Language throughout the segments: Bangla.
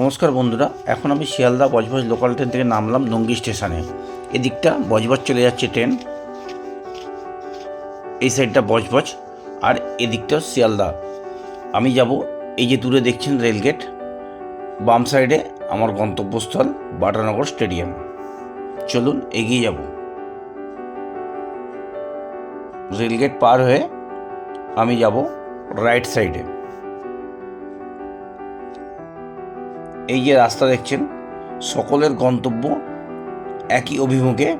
নমস্কার বন্ধুরা, এখন আমি শিয়ালদা বজবজ লোকাল ট্রেন থেকে নামলাম নঙ্গি স্টেশনে। এদিকটা বজবজ চলে যাচ্ছে ট্রেন, এই সাইডটা বজবজ, আর এদিকটা শিয়ালদা। আমি যাব এই যে দূরে দেখছেন রেলগেট বাম সাইডে আমার গন্তব্যস্থল বাটানগর স্টেডিয়াম। চলুন এগিয়ে যাব। রেলগেট পার হয়ে আমি যাব রাইট সাইডে এই যে রাস্তা দেখছেন, সকলের গন্তব্য একই অভিমুখে।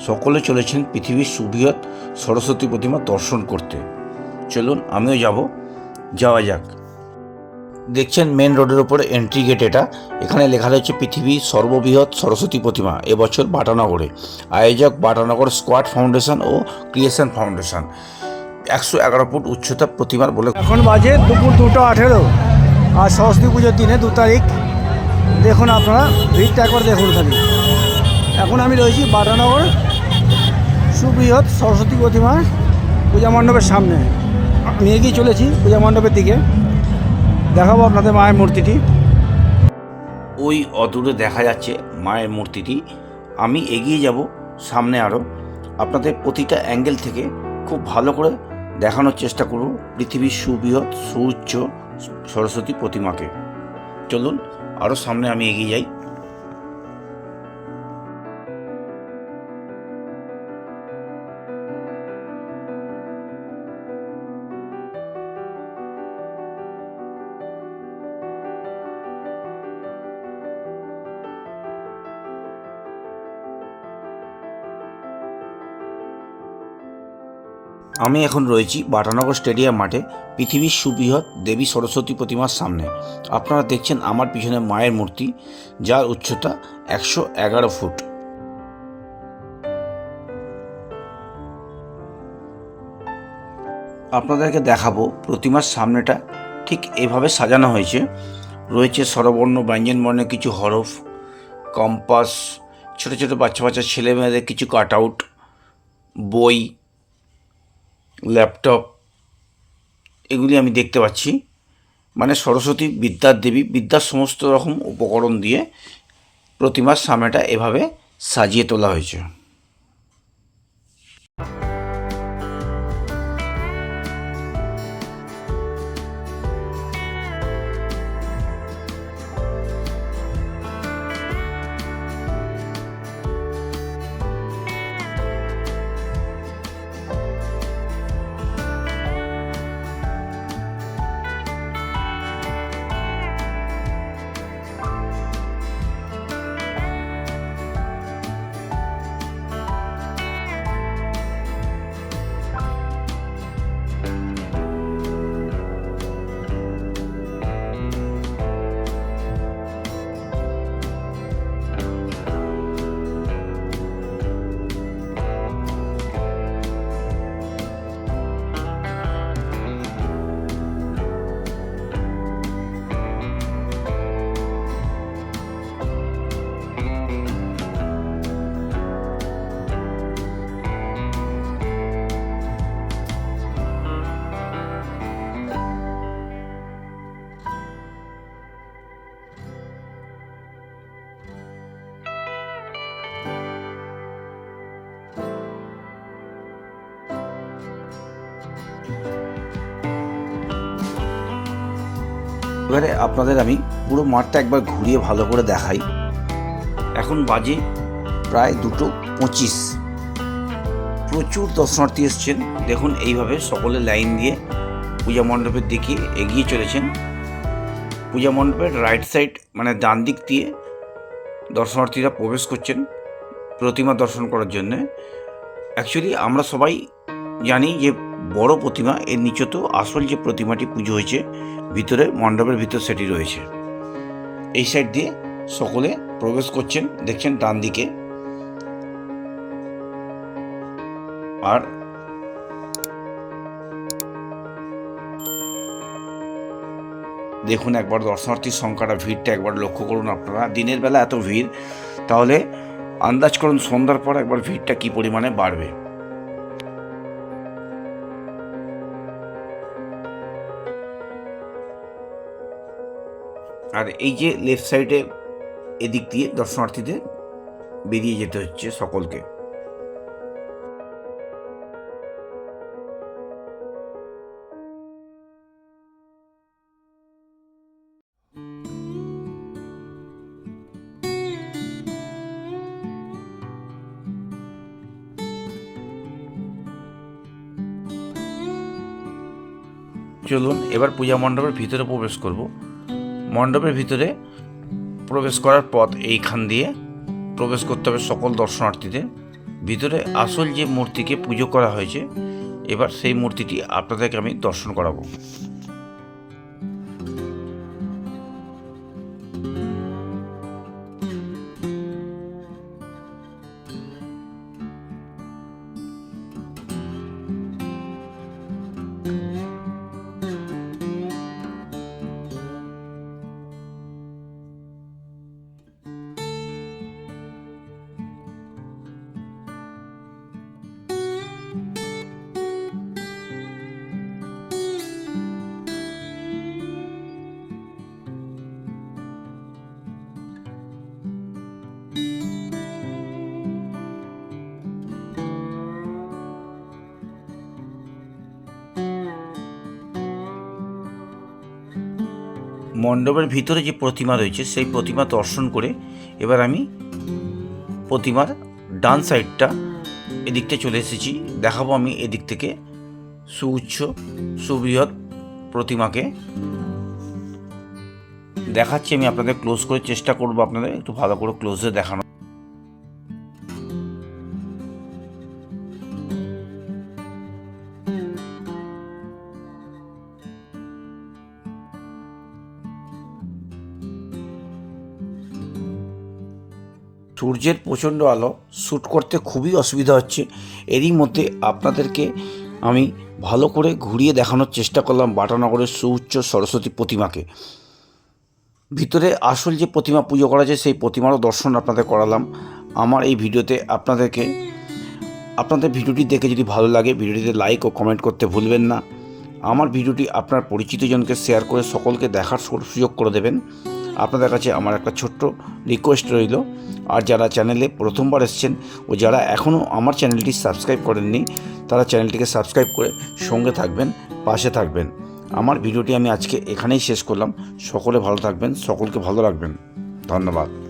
সকলে চলেছেন পৃথিবীর সুবৃহৎ সরস্বতী প্রতিমা দর্শন করতে। চলুন, আমিও যাব। যাওয়া যাক। দেখছেন মেন রোডের ওপরে এন্ট্রি গেট এটা। এখানে লেখা রয়েছে পৃথিবীর সর্ববৃহৎ সরস্বতী প্রতিমা এবছর বাটানগরে। আয়োজক বাটানগর স্কোয়াড ফাউন্ডেশন ও ক্রিয়েশন ফাউন্ডেশন। একশো এগারো ফুট উচ্চতা প্রতিমার বলে এখন বাজে দুপুর দুটো আঠেরো। আর সরস্বতী পুজোর দিনে দু তারিখ। দেখুন আপনারা, ভিড়টা একবার দেখুন খালি। এখন আমি রয়েছি বাটানগর সুবৃহৎ সরস্বতী প্রতিমার পূজা মণ্ডপের সামনে। আমি এগিয়ে চলেছি পূজা মণ্ডপের দিকে। দেখাবো আপনাদের মায়ের মূর্তিটি। ওই অদূরে দেখা যাচ্ছে মায়ের মূর্তিটি। আমি এগিয়ে যাব সামনে আরও আপনাদের প্রতিটা অ্যাঙ্গেল থেকে খুব ভালো করে দেখানোর চেষ্টা করব। পৃথিবীর সুবৃহৎ, সুউচ্চ সরস্বতী প্রতিমাকে। চলুন আরও সামনে আমি এগিয়ে যাই। আমি এখন রয়েছি বাটানগর স্টেডিয়াম মাঠে, পৃথিবীর সুবৃহৎ দেবী সরস্বতী প্রতিমার সামনে। আপনারা দেখছেন আমার পিছনে মায়ের মূর্তি, যার উচ্চতা একশো এগারো ফুট। আপনাদেরকে দেখাবো প্রতিমার সামনেটা ঠিক এভাবে সাজানো হয়েছে। রয়েছে স্বরবর্ণ ব্যঞ্জন বর্ণের কিছু হরফ, কম্পাস, ছোট ছোট বাচ্চা বাচ্চা ছেলে মেয়েদের কিছু কাট আউট, বই ল্যাপটপ, এগুলি আমি দেখতে পাচ্ছি। মানে সরস্বতী, বিদ্যার দেবী, বিদ্যার সমস্ত রকম উপকরণ দিয়ে প্রতিমার সামনেটা এভাবে সাজিয়ে তোলা হয়েছে। এবারে আপনাদের আমি পুরো মাঠটা একবার ঘুরিয়ে ভালো করে দেখাই। এখন বাজে প্রায় দুটো পঁচিশ। প্রচুর দর্শনার্থী এসছেন। দেখুন, এইভাবে সকলে লাইন দিয়ে পূজা মণ্ডপের দিকে এগিয়ে চলেছেন। পূজা মণ্ডপের রাইট সাইড মানে ডান দিক দিয়ে দর্শনার্থীরা প্রবেশ করছেন প্রতিমা দর্শন করার জন্যে। অ্যাকচুয়ালি আমরা সবাই জানি যে বড় প্রতিমা, এর নিচে তো আসল যে প্রতিমাটি পুজো হয়েছে, ভিতরে মণ্ডপের ভিতর সেটি রয়েছে। এই সাইড দিয়ে সকলে প্রবেশ করছেন, দেখছেন ডান দিকে। আর দেখুন একবার দর্শনার্থীর সংখ্যাটা, ভিড়টা একবার লক্ষ্য করুন আপনারা। দিনের বেলা এত ভিড়, তাহলে আন্দাজ করুন সন্ধ্যার পর একবার ভিড়টা কি পরিমাণে বাড়বে। আর এই যে লেফট সাইডে এদিক দিয়ে দর্শনার্থীদের বেরিয়ে যেতে হচ্ছে সকলকে। চলুন, এবার পূজা মণ্ডপের ভিতরে প্রবেশ করব। মণ্ডপের ভিতরে প্রবেশ করার পথ এইখান দিয়ে প্রবেশ করতে হবে সকল দর্শনার্থীদের। ভিতরে আসল যে মূর্তিকে পুজো করা হয়েছে, এবার সেই মূর্তিটি আপনাদেরকে আমি দর্শন করাবো। মণ্ডপের ভিতরে যে প্রতিমা রয়েছে, সেই প্রতিমা দর্শন করে এবার আমি প্রতিমার ডান সাইডটা এদিকটা চলে এসেছি। দেখাবো আমি এদিক থেকে সুউচ্চ, সুবৃহৎ প্রতিমাকে। দেখাচ্ছি, আমি আপনাদের ক্লোজ করে চেষ্টা করব আপনাদের একটু ভালো করে ক্লোজে দেখানো সূর্যের প্রচণ্ড আলো শ্যুট করতে খুবই অসুবিধা হচ্ছে। এরই মধ্যে আপনাদেরকে আমি ভালো করে ঘুরিয়ে দেখানোর চেষ্টা করলাম বাটানগরের সুউচ্চ সরস্বতী প্রতিমাকে। ভিতরে আসল যে প্রতিমা পুজো করা যায়, সেই প্রতিমারও দর্শন আপনাদের করালাম। আমার এই ভিডিওতে আপনাদেরকে, আপনাদের ভিডিওটি দেখে যদি ভালো লাগে, ভিডিওটিতে লাইক ও কমেন্ট করতে ভুলবেন না। আমার ভিডিওটি আপনার পরিচিতজনকে শেয়ার করে সকলকে দেখার সুযোগ করে দেবেন। আপনাদের কাছে আমার একটা ছোট্ট রিকোয়েস্ট রইল। আর যারা চ্যানেলে প্রথমবার এসছেন ও যারা এখনও আমার চ্যানেলটি সাবস্ক্রাইব করেননি, তারা চ্যানেলটিকে সাবস্ক্রাইব করে সঙ্গে থাকবেন, পাশে থাকবেন। আমার ভিডিওটি আমি আজকে এখানেই শেষ করলাম। সকলে ভালো থাকবেন, সকলকে ভালো রাখবেন। ধন্যবাদ।